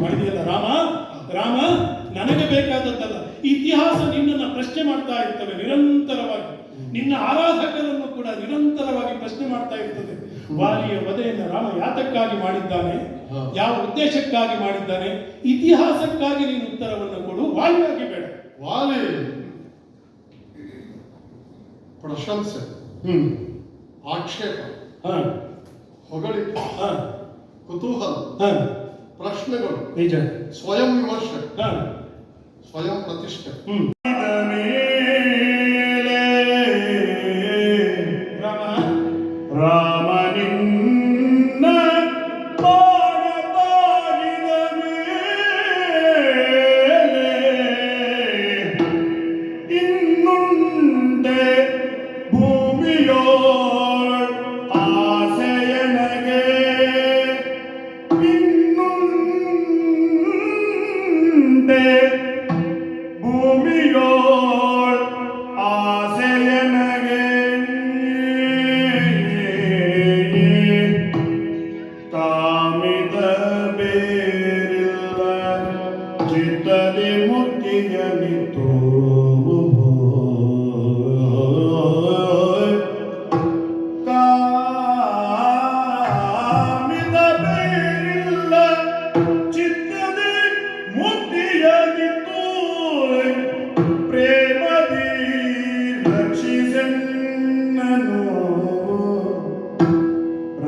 ಮಾಡಿದೆಯಲ್ಲ ರಾಮ? ರಾಮ ನನಗೆ ಬೇಕಾದದ್ದಲ್ಲ. ಇತಿಹಾಸ ನಿನ್ನನ್ನು ಪ್ರಶ್ನೆ ಮಾಡ್ತಾ ಇರ್ತವೆ ನಿರಂತರವಾಗಿ. ನಿನ್ನ ಆರಾಧಕರನ್ನು ಕೂಡ ನಿರಂತರವಾಗಿ ಪ್ರಶ್ನೆ ಮಾಡ್ತಾ ಇರ್ತದೆ. ವಾಲಿಯ ವಧೆಯನ್ನು ರಾಮ ಯಾತಕ್ಕಾಗಿ ಮಾಡಿದ್ದಾನೆ? ಯಾವ ಉದ್ದೇಶಕ್ಕಾಗಿ ಮಾಡಿದ್ದಾನೆ? ಇತಿಹಾಸಕ್ಕಾಗಿ ನೀನು ಉತ್ತರವನ್ನು ಕೊಡು. ವಾಲಿಯಾಗಿ ಬೇಡ. ವಾಲಿ. ಪ್ರಶಂಸೆ. ಹ್ಮ್. ಆಕ್ಷೇಪ. ಹೊಗಳಿ ಹೊಗಳಿಕೆ. ಹ. ಕುತೂಹಲ. ప్రశ్నలు నిజం స్వయం విమర్శ స్వయం ప్రతిష్ట రామ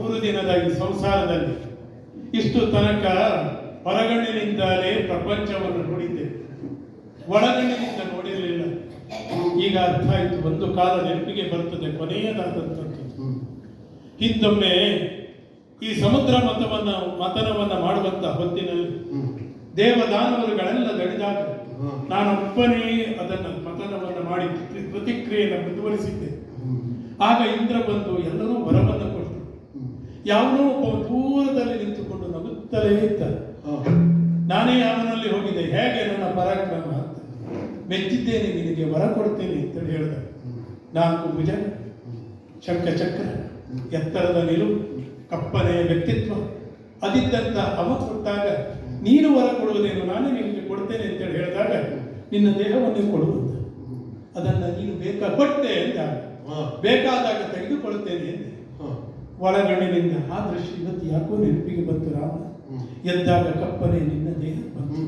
ಮೂರು ದಿನದ ಈ ಸಂಸಾರದಲ್ಲಿ ಇಷ್ಟು ತನಕ ಹೊರಗಣ್ಣಿನಿಂದಲೇ ಪ್ರಪಂಚವನ್ನು ನೋಡಿದ್ದೆ. ಒಳಗಣ್ಣಿನಿಂದ ನೋಡಿರಲಿಲ್ಲ. ಈಗ ಅರ್ಥ ಆಯಿತು, ಒಂದು ಕಾಲ ನೆನಪಿಗೆ ಬರ್ತದೆ, ಕೊನೆಯದಾದಂಥದ್ದು. ಹಿಂದೊಮ್ಮೆ ಈ ಸಮುದ್ರ ಮತವನ್ನು, ಮತನವನ್ನು ಮಾಡುವಂತ ಹೊತ್ತಿನಲ್ಲಿ ದೇವದಾನವರುಗಳೆಲ್ಲ ದಣಿದಾಗ ನಾನೊಬ್ಬನೇ ಅದನ್ನ ಮತನವನ್ನು ಮಾಡಿ ಪ್ರತಿ- ಪ್ರತಿಕ್ರಿಯೆಯನ್ನು ಮುಂದುವರಿಸಿದ್ದೆ. ಆಗ ಇಂದ್ರ ಬಂದು ಎಲ್ಲರೂ ವರವನ್ನು ಯಾವನೋ ಒಬ್ಬ ದೂರದಲ್ಲಿ ನಿಂತುಕೊಂಡು ನಗುತ್ತಲೇ ಇದ್ದ ನಾನೇ ಅವನಲ್ಲಿ ಹೋಗಿದೆ ಹೇಗೆ ನನ್ನ ಪರಾಕ್ರಮ ಅಂತ. ಮೆಚ್ಚಿದ್ದೇನೆ ನಿನಗೆ ವರ ಕೊಡ್ತೇನೆ ಅಂತೇಳಿ ಹೇಳಿದ ನಾಲ್ಕು ಭುಜ ಶಂಖಚಕ್ರ ಎತ್ತರದ ನಿಲುವು ಕಪ್ಪನೆಯ ವ್ಯಕ್ತಿತ್ವ. ಅದಿದ್ದಂತ ಅವ ಕೊಟ್ಟಾಗ ನೀನು ವರ ಕೊಡುವುದೇನು ನಾನೇ ನಿಮಗೆ ಕೊಡ್ತೇನೆ ಅಂತೇಳಿ ಹೇಳಿದಾಗ ನಿನ್ನ ದೇಹವನ್ನು ಕೊಡುವಂತ ಅದನ್ನ ನೀನು ಬೇಕಾ ಕೊಟ್ಟೆ ಅಂತ. ಬೇಕಾದಾಗ ತೆಗೆದುಕೊಳ್ಳುತ್ತೇನೆ ಎಂದೆ ಒಳಗಣ್ಣಿನಿಂದ ಆ ದೃಶ್ಯ ಇವತ್ತು ಯಾಕೋ ನೆನಪಿಗೆ ಬಂತು ರಾಮ? ಎದ್ದಾಗ ಕಪ್ಪನೆ ನಿನ್ನ ದೇಹ ಬಂತು.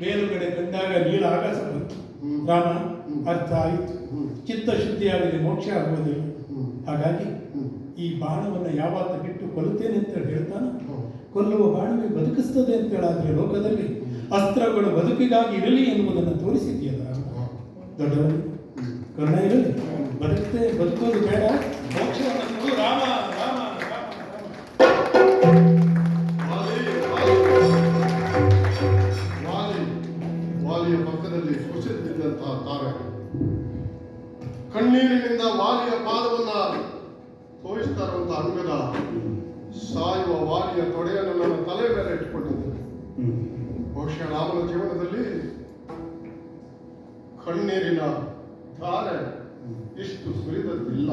ಮೇಲುಗಡೆ ಬಂದಾಗ ನೀಳ ಆಕಾಶ ಬಂತು. ರಾಮ ಅರ್ಥ ಆಯಿತು. ಚಿತ್ತ ಶುದ್ಧಿಯಾಗಲಿ ಮೋಕ್ಷ ಆಗುವುದಿಲ್ಲ. ಹಾಗಾಗಿ ಈ ಬಾಣವನ್ನು ಯಾವಾಗ ಬಿಟ್ಟು ಕೊಲ್ಲುತ್ತೇನೆ ಅಂತ ಹೇಳಿ ಹೇಳ್ತಾನ? ಕೊಲ್ಲುವ ಬಾಣವೇ ಬದುಕಿಸ್ತದೆ ಅಂತ ಹೇಳಾದ್ರೆ ಲೋಕದಲ್ಲಿ ಅಸ್ತ್ರಗಳು ಬದುಕಿಗಾಗಿ ಇರಲಿ ಎನ್ನುವುದನ್ನು ತೋರಿಸಿದೆಯಲ್ಲ ದೊಡ್ಡವನು ದೊಡ್ಡವರು ಕರ್ಣ ಇರಲಿ. ಬದುಕತೆ ಬದುಕೋದು ಬೇಡ. ಮೋಕ್ಷವನ್ನು ರಾಮ. ವಾಲಿಯ ತೊಡೆಯನ್ನು ನನ್ನ ತಲೆ ಮೇಲೆ ಇಟ್ಕೊಂಡಿದ್ದೆ ಬಹುಶಃ ರಾಮನ ಜೀವನದಲ್ಲಿ ಕಣ್ಣೀರಿನ ಧಾರೆ ಇಷ್ಟು ಸುರಿದದ್ದಿಲ್ಲ.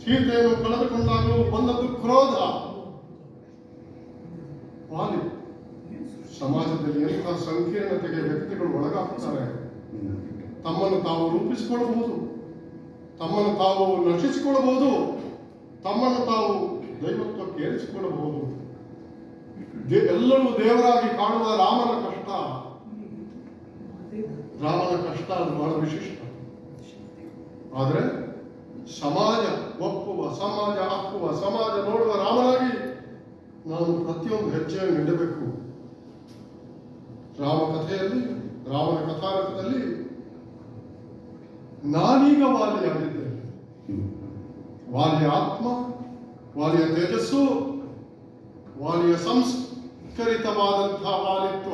ಸೀತೆಯನ್ನು ಕಳೆದುಕೊಂಡಾಗಲೂ ಬಂದದ್ದು ಕ್ರೋಧ. ವಾಲಿ, ಸಮಾಜದಲ್ಲಿ ಎಂತಹ ಸಂಕೀರ್ಣತೆಗೆ ವ್ಯಕ್ತಿಗಳು ಒಳಗಾಗ್ತಾರೆ? ತಮ್ಮನ್ನು ತಾವು ರೂಪಿಸಿಕೊಳ್ಳಬಹುದು, ತಮ್ಮನ್ನು ತಾವು ನಶಿಸಿಕೊಳ್ಳಬಹುದು, ತಮ್ಮನ್ನು ತಾವು ದೈವತ್ವಕ್ಕೆ ಕೇಳಿಸಿಕೊಳ್ಳಬಹುದು. ಎಲ್ಲರೂ ದೇವರಾಗಿ ಕಾಣುವ ರಾಮನ ಕಷ್ಟ. ರಾಮನ ಕಷ್ಟ ಅದು ಬಹಳ ವಿಶಿಷ್ಟ. ಆದರೆ ಸಮಾಜ ಒಪ್ಪುವ, ಸಮಾಜ ಹಾಕುವ, ಸಮಾಜ ನೋಡುವ ರಾಮನಾಗಿ ನಾನು ಪ್ರತಿಯೊಂದು ಹೆಜ್ಜೆಯನ್ನು ಇಡಬೇಕು ರಾಮ ಕಥೆಯಲ್ಲಿ, ರಾಮನ ಕಥಾರಕದಲ್ಲಿ ನಾನೀಗ ವಾಲಿಯಾಗಿದ್ದೇನೆ ವಾಲಿಯ ಆತ್ಮ ವಾಲಿಯ ತೇಜಸ್ಸು, ವಾಲಿಯ ಸಂಸ್ಕರಿತವಾದಂತಹ ವಾಲಿತ್ವ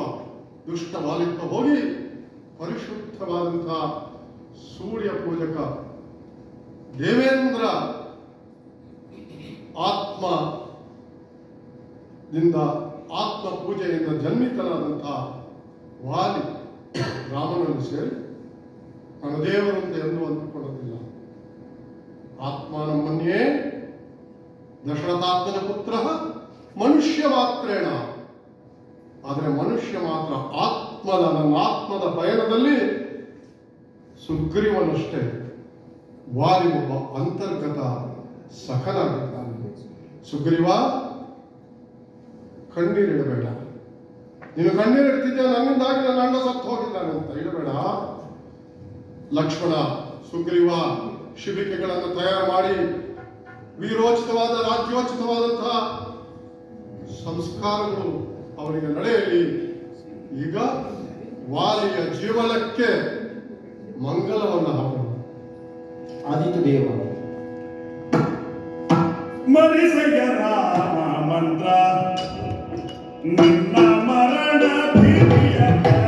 ದುಷ್ಟ ವಾಲಿತ್ವ ಹೋಗಿ ಪರಿಶುದ್ಧವಾದಂತಹ ಸೂರ್ಯ ಪೂಜಕ ದೇವೇಂದ್ರ ಆತ್ಮದಿಂದ ಆತ್ಮ ಪೂಜೆಯಿಂದ ಜನ್ಮಿತನಾದಂತಹ ವಾಲಿ ರಾಮನನ್ನು ಸೇರಿ ನನ್ನ ದೇವರಂತೆ ಎಂದು ಅಂದುಕೊಳ್ಳುತ್ತಿಲ್ಲ ಆತ್ಮ ನಮ್ಮನ್ನೇ ದಶರಥಾತ್ಮನ ಪುತ್ರ ಮನುಷ್ಯ ಮಾತ್ರೇಣ. ಆದರೆ ಮನುಷ್ಯ ಮಾತ್ರ ಆತ್ಮದ ನನ್ನ ಆತ್ಮದ ಪಯಣದಲ್ಲಿ ಸುಗ್ರೀವನಷ್ಟೇ. ವಾರಿ ಒಬ್ಬ ಅಂತರ್ಗತ ಸಖನಾಗಿದ್ದಾನೆ. ಸುಗ್ರೀವ, ಕಣ್ಣೀರಿಡಬೇಡ. ನೀನು ಕಣ್ಣೀರಿಡ್ತಿದ್ದೆ ನನ್ನಿಂದಾಗಿ ನನ್ನ ಅಣ್ಣ ಸತ್ತು ಹೋಗಿದ್ದಾನೆ ಅಂತ ಇಡಬೇಡ. ಲಕ್ಷ್ಮಣ, ಸುಗ್ರೀವ, ಶಿಬಿಕೆಗಳನ್ನು ತಯಾರು ಮಾಡಿ ವೀರೋಚಿತವಾದ ರಾಜ್ಯೋಚಿತವಾದಂತಹ ಸಂಸ್ಕಾರಗಳು ಅವರಿಗೆ ನಡೆಯಲಿ. ಈಗ ವಾಲಿಯ ಜೀವನಕ್ಕೆ ಮಂಗಲವನ್ನು ಹಾಕೋಣ. ಆದಿತ್ಯ ದೇವ. ಮರಿಸಯ್ಯ ರಾಮ ಮಂತ್ರ. ನಿನ್ನ ಮರಣ ಭೀತಿಯ